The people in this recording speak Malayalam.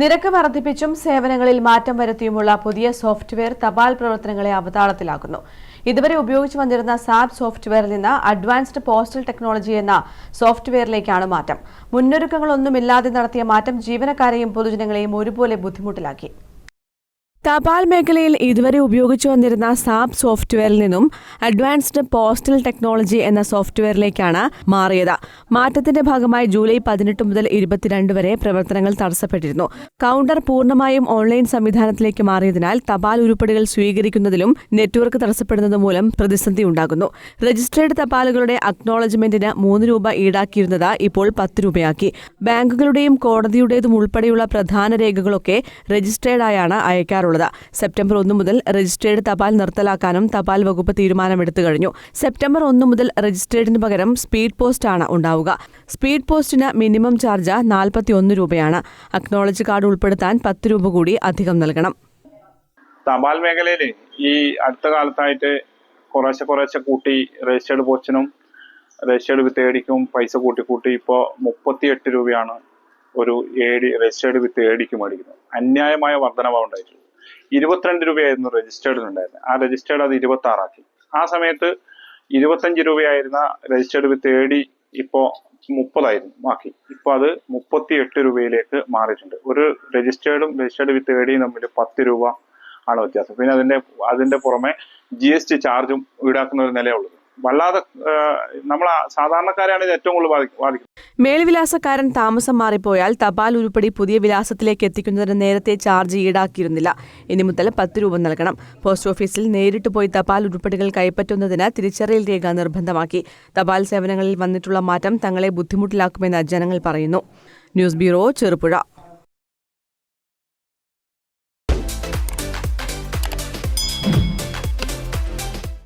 നിരക്ക് വർദ്ധിപ്പിച്ചും സേവനങ്ങളിൽ മാറ്റം വരുത്തിയുമുള്ള പുതിയ സോഫ്റ്റ്വെയർ തപാൽ പ്രവർത്തനങ്ങളെ അവതാളത്തിലാക്കുന്നു. ഇതുവരെ ഉപയോഗിച്ചു വന്നിരുന്ന സാബ് സോഫ്റ്റ്വെയറിൽ നിന്ന് അഡ്വാൻസ്ഡ് പോസ്റ്റൽ ടെക്നോളജി എന്ന സോഫ്റ്റ്വെയറിലേക്കാണ് മാറ്റം. മുന്നൊരുക്കങ്ങളൊന്നുമില്ലാതെ നടത്തിയ മാറ്റം ജീവനക്കാരെയും പൊതുജനങ്ങളെയും ഒരുപോലെ ബുദ്ധിമുട്ടിലാക്കി. തപാൽ മേഖലയിൽ ഇതുവരെ ഉപയോഗിച്ചു വന്നിരുന്ന സാബ് സോഫ്റ്റ്വെയറിൽ നിന്നും അഡ്വാൻസ്ഡ് പോസ്റ്റൽ ടെക്നോളജി എന്ന സോഫ്റ്റ്വെയറിലേക്കാണ് മാറിയത്. മാറ്റത്തിന്റെ ഭാഗമായി ജൂലൈ പതിനെട്ട് മുതൽ ഇരുപത്തിരണ്ട് വരെ പ്രവർത്തനങ്ങൾ തടസ്സപ്പെട്ടിരുന്നു. കൗണ്ടർ പൂർണമായും ഓൺലൈൻ സംവിധാനത്തിലേക്ക് മാറിയതിനാൽ തപാൽ ഉരുപ്പടികൾ സ്വീകരിക്കുന്നതിലും നെറ്റ്വർക്ക് തടസ്സപ്പെടുന്നത് മൂലം പ്രതിസന്ധി ഉണ്ടാകുന്നു. രജിസ്ട്രേഡ് തപാലുകളുടെ അക്നോളജ്മെന്റിന് മൂന്ന് രൂപ ഈടാക്കിയിരുന്നത് ഇപ്പോൾ പത്ത് രൂപയാക്കി. ബാങ്കുകളുടെയും കോടതിയുടേതും ഉൾപ്പെടെയുള്ള പ്രധാന രേഖകളൊക്കെ രജിസ്ട്രേഡായാണ് അയക്കാറുള്ളത്. സെപ്റ്റംബർ ഒന്ന് മുതൽ രജിസ്ട്രേഡ് തപാൽ നിർത്തലാക്കാനും തപാൽ വകുപ്പ് തീരുമാനമെടുത്തു കഴിഞ്ഞു. സെപ്റ്റംബർ ഒന്ന് മുതൽ രജിസ്ട്രേഡിന് പകരം സ്പീഡ് പോസ്റ്റ് ആണ് ഉണ്ടാവുക. സ്പീഡ് പോസ്റ്റിന് മിനിമം ചാർജ് നാൽപ്പത്തി ഒന്ന് രൂപയാണ്. അക്നോളജ് കാർഡ് ഉൾപ്പെടുത്താൻ പത്ത് രൂപ കൂടി അധികം നൽകണം. തപാൽ മേഖലയിൽ ഈ അടുത്ത കാലത്തായിട്ട് കുറേശ്ശെ കുറേശ്ശെ കൂട്ടി രജിസ്റ്റേർഡ് പോസ്റ്റിനും രജിസ്റ്റേഡ് വിത്ത് ഏടിക്കും പൈസ കൂട്ടി കൂട്ടി ഇപ്പോൾ മുപ്പത്തിയെട്ട് രൂപയാണ് ഒരു ഏടി രജിസ്റ്റേഡ് വിത്ത് ഏടിക്ക് മേടിക്കുന്നത്. അന്യായമായ വർധനവാണ് ഉണ്ടായിട്ടുള്ളത്. ഇരുപത്തിരണ്ട് രൂപയായിരുന്നു രജിസ്റ്റേർഡിനുണ്ടായിരുന്നത് ആ രജിസ്റ്റേർഡ് അത് ഇരുപത്തി ആറാക്കി ആ സമയത്ത് ഇരുപത്തഞ്ച് രൂപയായിരുന്ന രജിസ്റ്റേർഡ് വിത്ത് ഏടി ഇപ്പോൾ മുപ്പതായിരുന്നു ബാക്കി ഇപ്പൊ അത് മുപ്പത്തി എട്ട് രൂപയിലേക്ക് മാറിയിട്ടുണ്ട്. ഒരു രജിസ്റ്റേർഡും രജിസ്റ്റേർഡ് വിത്ത് ഏടിയും തമ്മിൽ പത്ത് രൂപ ആണ് വ്യത്യാസം. പിന്നെ അതിന്റെ അതിന്റെ പുറമെ ജി എസ് ടി ചാർജും ഈടാക്കുന്ന ഒരു നിലയുള്ളത് വല്ലാതെ നമ്മൾ സാധാരണക്കാരെയാണ് ഇത് ഏറ്റവും കൂടുതൽ ബാധി- ബാധിക്കുന്നത്. മേൽവിലാസക്കാരൻ താമസം മാറിപ്പോയാൽ തപാൽ ഉരുപ്പടി പുതിയ വിലാസത്തിലേക്ക് എത്തിക്കുന്നതിന് നേരത്തെ ചാർജ് ഈടാക്കിയിരുന്നില്ല. ഇനി മുതൽ പത്ത് രൂപ നൽകണം. പോസ്റ്റ് ഓഫീസിൽ നേരിട്ട് പോയി തപാൽ ഉരുപ്പടികൾ കൈപ്പറ്റുന്നതിന് തിരിച്ചറിയൽ രേഖ നിർബന്ധമാക്കി. തപാൽ സേവനങ്ങളിൽ വന്നിട്ടുള്ള മാറ്റം തങ്ങളെ ബുദ്ധിമുട്ടിലാക്കുമെന്ന് ജനങ്ങൾ പറയുന്നു. News bureau Cherupuzha.